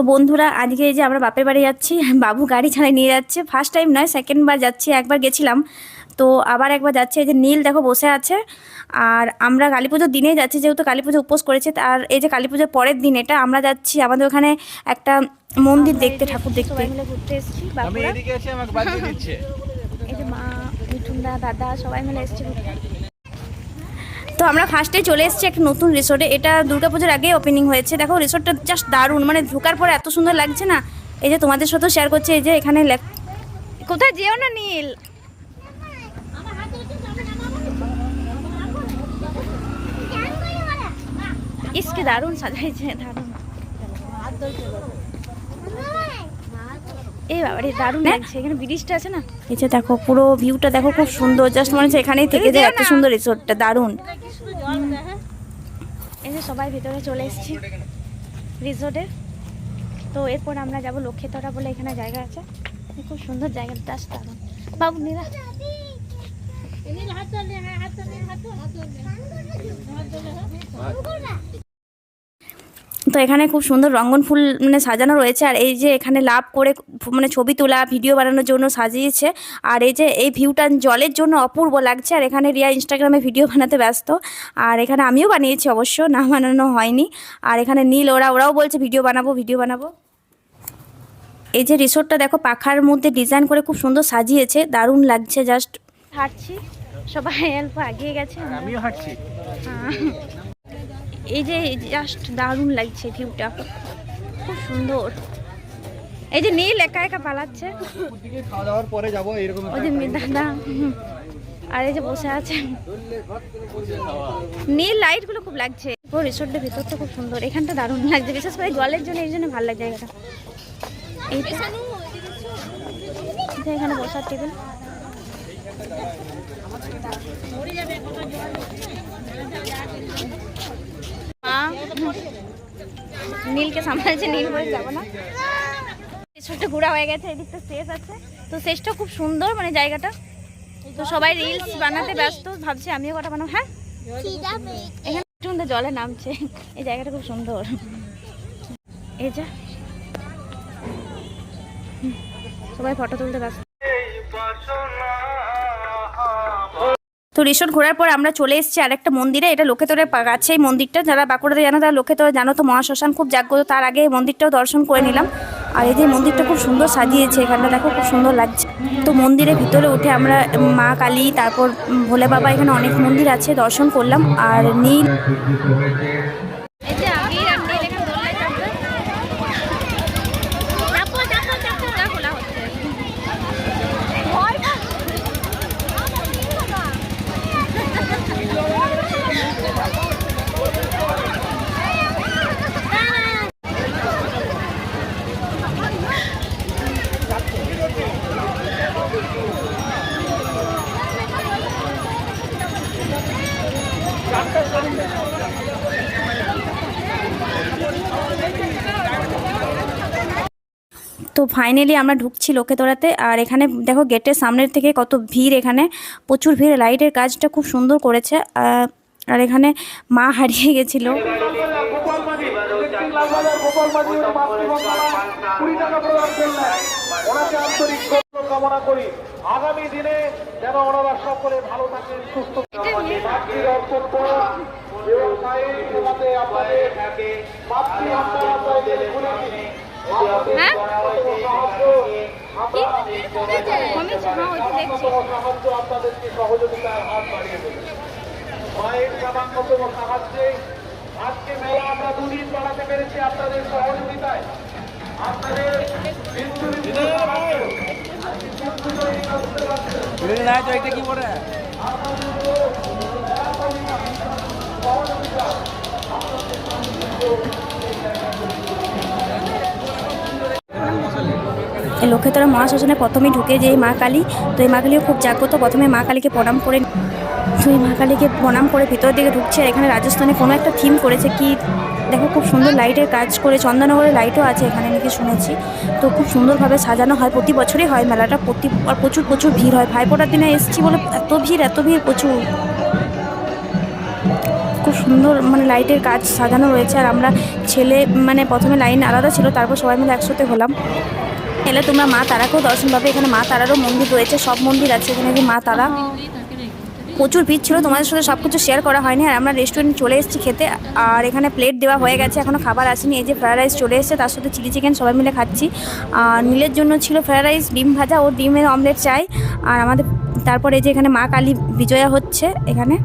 তো বন্ধুরা আজকে এই যে আমরা বাপের বাড়ি যাচ্ছি বাবু গাড়ি ছাড়াই নিয়ে যাচ্ছে। ফার্স্ট টাইম নয় সেকেন্ড বার যাচ্ছি একবার গেছিলাম। তো আবার একবার যাচ্ছে এই যে নীল দেখো বসে আছে। আর আমরা কালী পুজোর দিনেই যাচ্ছি যেহেতু কালী পুজো উপোস করেছে আর এই যে কালী পুজোর পরের দিন এটা আমরা যাচ্ছি আমাদের ওখানে একটা মন্দির দেখতে ঠাকুর দেখতে। ঘুরতে এসেছি আমি বাঁকুড়া এদিকে এসে আমাকে বাজিয়ে দিচ্ছে। এই যে মা মিঠুনদা দাদা সবাই মিলে এসেছি তো আমরা ফার্স্টে চলে এসেছি একটা নতুন রিসোর্টে এটা দুর্গাপুজোর আগে ওপেনিং হয়েছে। দেখো রিসোর্টটা জাস্ট দারুণ মানে ঢোকার পরে এত সুন্দর লাগছে না? এই যে তোমাদের সাথেও শেয়ার করছে এই যে এখানে কোথায় যেও না নীল? ইসকে দারুণ সাজাইছে দারুণ। এই বাবা রে দারুণ লাগছে এখানে ব্রিজটা আছে না? এই যে দেখো পুরো ভিউটা দেখো খুব সুন্দর জাস্ট মনে হচ্ছে এখানেই থেকে যায় এত সুন্দর রিসোর্টটা দারুণ। যে সবাই ভিতরে চলে এসেছি রিসোর্টে। তো এরপর আমরা যাব লক্ষ্মীতরা বলে এখানে জায়গা আছে। খুব সুন্দর জায়গা দাস দারুণ বাবু নীরা তো এখানে খুব সুন্দর রঙ্গন ফুল মানে সাজানো রয়েছে। আর এই যে এখানে লাভ করে মানে ছবি তোলা ভিডিও বানানোর জন্য সাজিয়েছে। আর এই যে এই ভিউটা জলের জন্য অপূর্ব লাগছে। আর এখানে রিয়া ইনস্টাগ্রামে ভিডিও বানাতে ব্যস্ত। আর এখানে আমিও বানিয়েছি অবশ্য না বানানো হয়নি। আর এখানে নীল ওরা ওরাও বলছে ভিডিও বানাবো ভিডিও বানাবো। এই যে রিসোর্টটা দেখো পাখার মধ্যে ডিজাইন করে খুব সুন্দর সাজিয়েছে দারুণ লাগছে জাস্ট। হাঁটছি সবাই অল্প এগিয়ে গেছে। আমিও হাঁটছি। হ্যাঁ। এই যে জাস্ট দারুণ লাগছে ভিউটা খুব সুন্দর। এই যে নীল একা একা পালাচ্ছে। যাব ওই যে দাদা। আর এই যে বসে আছে। নীল লাইটগুলো খুব লাগছে। পুরো রিসোর্টের ভিতরটা খুব সুন্দর। এখানটা দারুণ লাগছে। বিশেষ করে জলের জন্য এই জন্য ভালো লাগে জায়গাটা এখানে বসার টেবিল মা নীলকে সামলাচ্ছে নীল বলে যাব না। রিসোর্টটা ঘোরা হয়ে গেছে, এদিকটা শেষ আছে। তো শেষটা খুব সুন্দর মানে জায়গাটা। তো সবাই রিলস বানাতে ব্যস্ত, ভাবছি আমিও কটা বানাবো হ্যাঁ? এখানে সুন্দর জলে নামছে, এই জায়গাটা খুব সুন্দর। এই যা। সবাই ফটো তুলতে ব্যস্ত। তো রেশন ঘোরার পর আমরা চলে এসেছি আর একটা মন্দিরে, এটা লোকে লোকেতরের পা- এই মন্দিরটা। যারা বাঁকুড়াতে জানো তারা লোকে লোকেতরে জানো তো, মহাশ্মশান খুব জাগ্রত। তার আগে এই মন্দিরটাও দর্শন করে নিলাম। আর এই যে মন্দিরটা খুব সুন্দর সাজিয়েছে, এখানটা দেখো খুব সুন্দর লাগছে। তো মন্দিরের ভিতরে উঠে আমরা মা কালী, তারপর ভোলে বাবা এখানে অনেক মন্দির আছে, দর্শন করলাম। আর নীল এই যে আবির আর নীল এখানে দোলনায় চাপবে চাপো চাপো চাপো ওটা খোলা হচ্ছে তো ফাইনালি আমরা ঢুকছি লোকেতরাতে আর এখানে দেখো গেটের সামনের থেকে কত ভিড় এখানে। প্রচুর ভিড়। লাইটের কাজটা খুব সুন্দর করেছে। আর এখানে মা হারিয়ে গেছিল। আগামী দিনে যেন ওনারা সকলে ভালো থাকেন সুস্থ থাকেন হ্যাঁ? হ্যাঁ আজকে মেলা আমরা দুদিন বাড়াতে পেরেছি আপনাদের সহযোগিতায়। আপনাদের তো এটা কি করে লক্ষ্মীতলা মহাশ্মশানে প্রথমেই ঢুকে যে মা কালী, তো এই মা কালীও খুব জাগ্রত। প্রথমে মা কালীকে প্রণাম করে তো এই মা কালীকে প্রণাম করে ভিতর দিকে ঢুকছে আর এখানে রাজস্থানে কোনো একটা থিম করেছে কি, দেখো খুব সুন্দর লাইটের কাজ করে চন্দননগরের লাইটও আছে এখানে নাকি শুনেছি। তো খুব সুন্দরভাবে সাজানো হয়, প্রতি বছরই হয় মেলাটা, প্রতি, আর প্রচুর প্রচুর ভিড় হয়। ভাইফোঁটার দিনে এসেছি বলে এত ভিড় এত ভিড়, প্রচুর। খুব সুন্দর মানে লাইটের কাজ সাজানো রয়েছে আর আমরা ছেলে মানে প্রথমে লাইন আলাদা ছিল, তারপর সবাই মিলে একসাথে হলাম। এলে তোমরা মা তারাকেও দর্শন পাবে। এখানে মা তারারও মন্দির রয়েছে, সব মন্দির আছে এখানে মা তারা। প্রচুর ভিড় ছিল, তোমাদের সাথে সব কিছু শেয়ার করা হয়নি। আর আমরা রেস্টুরেন্ট চলে এসেছি খেতে। আর এখানে প্লেট দেওয়া হয়ে গেছে এখনও খাবার আসেনি। এই যে ফ্রায়েড রাইস চলে এসেছে, তার সাথে চিলি চিকেন সবাই মিলে খাচ্ছি। আর নীলের জন্য ছিল ফ্রায়েড রাইস ডিম ভাজা, ও ডিমের অমলেট চাই। আর আমাদের, তারপরে যে এখানে মা কালী বিজয়া হচ্ছে এখানে।